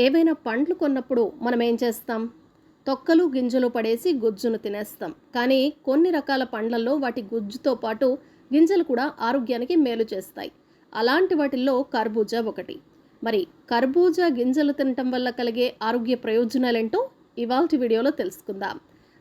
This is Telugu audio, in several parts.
ఏవైనా పండ్లు కొన్నప్పుడు మనం ఏం చేస్తాం? తొక్కలు గింజలు పడేసి గుజ్జును తినేస్తాం. కానీ కొన్ని రకాల పండ్లలో వాటి గుజ్జుతో పాటు గింజలు కూడా ఆరోగ్యానికి మేలు చేస్తాయి. అలాంటి వాటిల్లో కర్బూజా ఒకటి. మరి కర్బూజా గింజలు తినటం వల్ల కలిగే ఆరోగ్య ప్రయోజనాలేంటో ఇవాళ వీడియోలో తెలుసుకుందాం.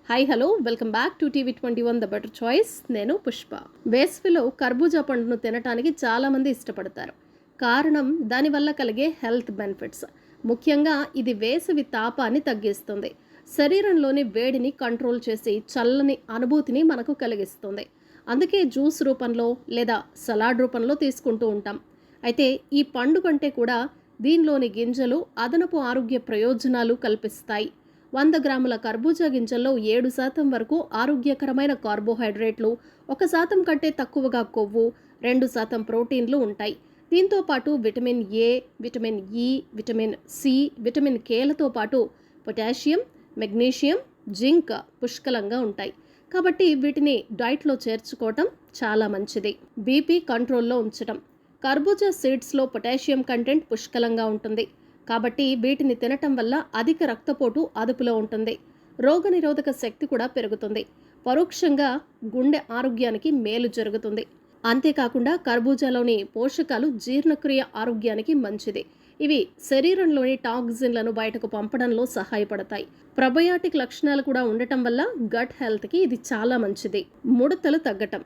Hi hello welcome back to TV twenty one the better choice. నేను పుష్ప. వేసవిలో కర్బూజా పండును తినటానికి చాలామంది ఇష్టపడతారు. కారణం దానివల్ల కలిగే హెల్త్ బెనిఫిట్స్. ముఖ్యంగా ఇది వేసవి తాపాన్ని తగ్గిస్తుంది. శరీరంలోని వేడిని కంట్రోల్ చేసి చల్లని అనుభూతిని మనకు కలిగిస్తుంది. అందుకే జ్యూస్ రూపంలో లేదా సలాడ్ రూపంలో తీసుకుంటూ ఉంటాం. అయితే ఈ పండు కంటే కూడా దీనిలోని గింజలు అదనపు ఆరోగ్య ప్రయోజనాలు కల్పిస్తాయి. వంద గ్రాముల కర్బూజా గింజల్లో ఏడు శాతం వరకు ఆరోగ్యకరమైన కార్బోహైడ్రేట్లు ఒక శాతం కంటే తక్కువగా కొవ్వు రెండు శాతం ప్రోటీన్లు ఉంటాయి. దీంతో పాటు vitamin A vitamin E vitamin C vitamin కేలతో పాటు పొటాషియం మెగ్నీషియం జింక్ పుష్కలంగా ఉంటాయి. కాబట్టి వీటిని డైట్లో చేర్చుకోవటం చాలా మంచిది. బీపీ కంట్రోల్లో ఉంచటం. కర్బూజా సీడ్స్లో పొటాషియం కంటెంట్ పుష్కలంగా ఉంటుంది. కాబట్టి వీటిని తినటం వల్ల అధిక రక్తపోటు అదుపులో ఉంటుంది. రోగనిరోధక శక్తి కూడా పెరుగుతుంది. పరోక్షంగా గుండె ఆరోగ్యానికి మేలు జరుగుతుంది. అంతేకాకుండా కర్బూజాలోని పోషకాలు జీర్ణక్రియ ఆరోగ్యానికి మంచిది. ఇవి శరీరంలోని టాక్సిన్లను బయటకు పంపడంలో సహాయపడతాయి. ప్రబయాటిక్ లక్షణాలు కూడా ఉండటం వల్ల గట్ హెల్త్కి ఇది చాలా మంచిది. ముడతలు తగ్గటం.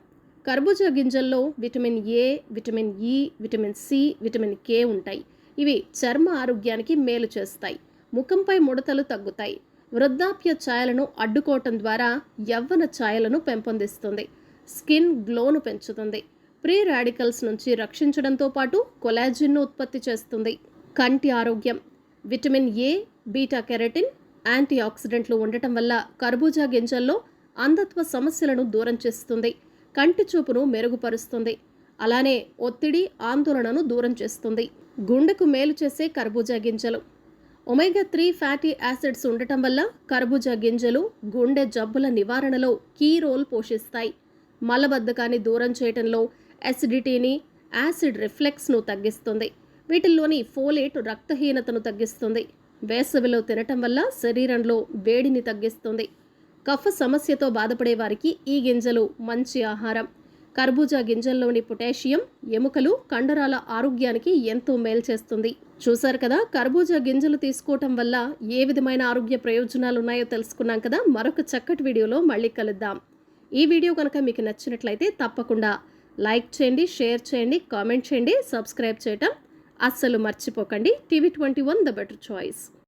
కర్బూజా గింజల్లో vitamin A vitamin E vitamin C vitamin K ఉంటాయి. ఇవి చర్మ ఆరోగ్యానికి మేలు చేస్తాయి. ముఖంపై ముడతలు తగ్గుతాయి. వృద్ధాప్య ఛాయలను అడ్డుకోవటం ద్వారా యవ్వన ఛాయలను పెంపొందిస్తుంది. స్కిన్ గ్లోను పెంచుతుంది. ప్రీ రాడికల్స్ నుంచి రక్షించడంతో పాటు కొలాజిన్ను ఉత్పత్తి చేస్తుంది. కంటి ఆరోగ్యం. Vitamin A beta carotene anti ఆక్సిడెంట్లు ఉండటం వల్ల కర్బూజా గింజల్లో అంధత్వ సమస్యలను దూరం చేస్తుంది. కంటి చూపును మెరుగుపరుస్తుంది. అలానే ఒత్తిడి ఆందోళనను దూరం చేస్తుంది. గుండెకు మేలు చేసే కర్బూజా గింజలు. ఒమేగా త్రీ ఫ్యాటీ యాసిడ్స్ ఉండటం వల్ల కర్బూజా గింజలు గుండె జబ్బుల నివారణలో కీ రోల్ పోషిస్తాయి. మలబద్ధకాన్ని దూరం చేయటంలో అసిడిటీని యాసిడ్ రిఫ్లెక్స్ను తగ్గిస్తుంది. వీటిల్లోని ఫోలేట్ రక్తహీనతను తగ్గిస్తుంది. వేసవిలో తినటం వల్ల శరీరంలో వేడిని తగ్గిస్తుంది. కఫ సమస్యతో బాధపడే వారికి ఈ గింజలు మంచి ఆహారం. కర్బూజా గింజల్లోని పొటాషియం ఎముకలు కండరాల ఆరోగ్యానికి ఎంతో మేలు చేస్తుంది. చూశారు కదా కర్బూజా గింజలు తీసుకోవటం వల్ల ఏ విధమైన ఆరోగ్య ప్రయోజనాలు ఉన్నాయో తెలుసుకున్నాం కదా మరొక చక్కటి వీడియోలో మళ్ళీ కలుద్దాం. ఈ వీడియో కనుక మీకు నచ్చినట్లయితే తప్పకుండా లైక్ చేయండి షేర్ చేయండి కామెంట్ చేయండి సబ్స్క్రైబ్ చేయటం అస్సలు మర్చిపోకండి. TV twenty one the better choice.